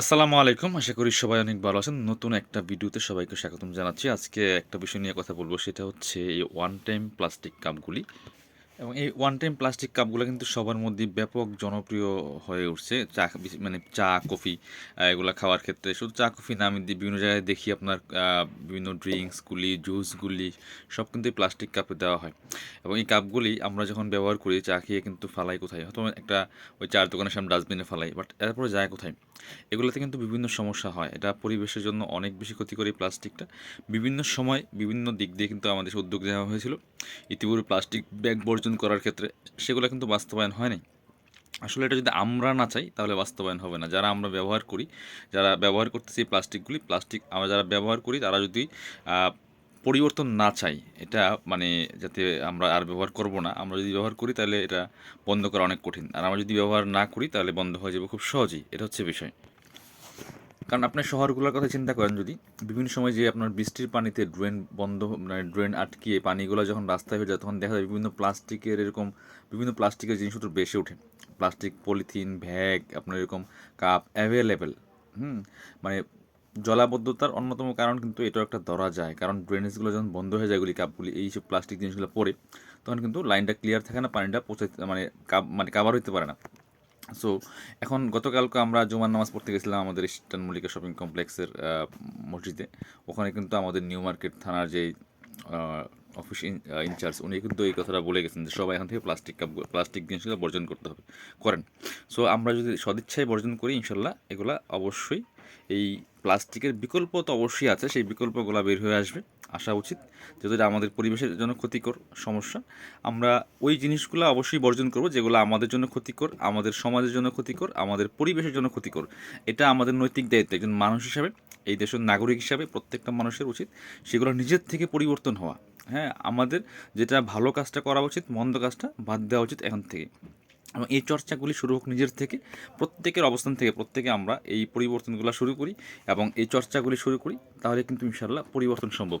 আসসালামু আলাইকুম। আশা করি সবাই অনেক ভালো আছেন। নতুন একটা ভিডিওতে সবাইকে স্বাগতম জানাচ্ছি। আজকে একটা বিষয় নিয়ে কথা বলব। সেটা হচ্ছে এই ওয়ান টাইম প্লাস্টিক কাপগুলি এবং এই ওয়ান টাইম প্লাস্টিক কাপগুলো কিন্তু সবার মধ্যে ব্যাপক জনপ্রিয় হয়ে উঠছে। চা মানে চা, কফি এগুলো খাওয়ার ক্ষেত্রে। শুধু চা, কফি না, আমি বিভিন্ন জায়গায় দেখি আপনার বিভিন্ন ড্রিঙ্কসগুলি, জুসগুলি, সব কিন্তু প্লাস্টিক কাপে দেওয়া হয়। এবং এই কাপগুলি আমরা যখন ব্যবহার করি, চা খেয়ে কিন্তু ফালাই কোথায়? হয়তো একটা ওই চার দোকানের সামনে ডাস্টবিনে ফালাই বাট এরপরে যায় কোথায়? এগুলোতে কিন্তু বিভিন্ন সমস্যা হয়। এটা পরিবেশের জন্য অনেক বেশি ক্ষতিকর এই প্লাস্টিকটা বিভিন্ন সময় বিভিন্ন দিক দিয়ে কিন্তু আমাদের উদ্যোগ দেওয়া হয়েছিল। ইতিপূর্বে প্লাস্টিক ব্যাগ বর্জন করার ক্ষেত্রে সেগুলো কিন্তু বাস্তবায়ন হয়নি আসলে এটা যদি আমরা না চাই, তাহলে বাস্তবায়ন হবে না। যারা আমরা ব্যবহার করি, যারা ব্যবহার করতেছি প্লাস্টিকগুলি, প্লাস্টিক আমরা যারা ব্যবহার করি, তারা যদি পরিবর্তন না চাই, এটা মানে যাতে আমরা আর ব্যবহার করব না, আমরা যদি ব্যবহার করি, তাহলে এটা বন্ধ করা অনেক কঠিন। আর আমরা যদি ব্যবহার না করি, তাহলে বন্ধ হয়ে যাবে খুব সহজেই। এটা হচ্ছে বিষয়। কারণ আপনার শহরগুলোর কথা চিন্তা করেন যদি, বিভিন্ন সময় যে আপনার বৃষ্টির পানিতে ড্রেন বন্ধ মানে ড্রেন আটকিয়ে পানিগুলো যখন রাস্তায় হয়ে যায়, তখন দেখা যায় বিভিন্ন প্লাস্টিকের এরকম, বিভিন্ন প্লাস্টিকের জিনিসপত্র বেশি ওঠে। প্লাস্টিক, পলিথিন, ব্যাগ, আপনার এরকম কাপ অ্যাভেলেবেল হুম? মানে জলাবদ্ধতার অন্যতম কারণ কিন্তু এটাও একটা ধরা যায়। কারণ ড্রেনেজগুলো যখন বন্ধ হয়ে যায় এগুলি কাপগুলি, এই সব প্লাস্টিক জিনিসগুলো পড়ে, তখন কিন্তু লাইনটা ক্লিয়ার থাকে না, পানিটা পৌঁছে মানে কাপ মানে কাভার হইতে পারে না। সো এখন গতকালকে আমরা জুমার নামাজ পড়তে গেছিলাম আমাদের ইস্টার্ন মল্লিকা শপিং কমপ্লেক্সের মসজিদে। ওখানে কিন্তু আমাদের নিউ মার্কেট থানার যে অফিস ইনচার্জ উনি কিন্তু এই কথাটা বলে গেছেন যে সবাই এখান থেকে প্লাস্টিক কাপ প্লাস্টিক জিনিসগুলো বর্জন করতে হবে, করেন। সো আমরা যদি সদিচ্ছায় বর্জন করি, ইনশাল্লাহ এগুলা অবশ্যই এই প্লাস্টিকের বিকল্প তো অবশ্যই আছে, সেই বিকল্পগুলো বের হয়ে আসবে। আসা উচিত যেহেতু এটা আমাদের পরিবেশের জন্য ক্ষতিকর সমস্যা, আমরা ওই জিনিসগুলো অবশ্যই বর্জন করব যেগুলো আমাদের জন্য ক্ষতিকর, আমাদের সমাজের জন্য ক্ষতিকর, আমাদের পরিবেশের জন্য ক্ষতিকর। এটা আমাদের নৈতিক দায়িত্ব, একজন মানুষ হিসাবে, এই দেশের নাগরিক হিসাবে প্রত্যেকটা মানুষের উচিত সেগুলো নিজের থেকে পরিবর্তন হওয়া। হ্যাঁ আমাদের যেটা ভালো কাজটা করা উচিত, মন্দ কাজটা বাদ দেওয়া উচিত এখন থেকে। এবং এই চর্চাগুলি শুরু হোক নিজের থেকে, প্রত্যেকের অবস্থান থেকে, প্রত্যেকে আমরা এই পরিবর্তনগুলো শুরু করি এবং এই চর্চাগুলি শুরু করি, তাহলে কিন্তু ইনশাল্লাহ পরিবর্তন সম্ভব।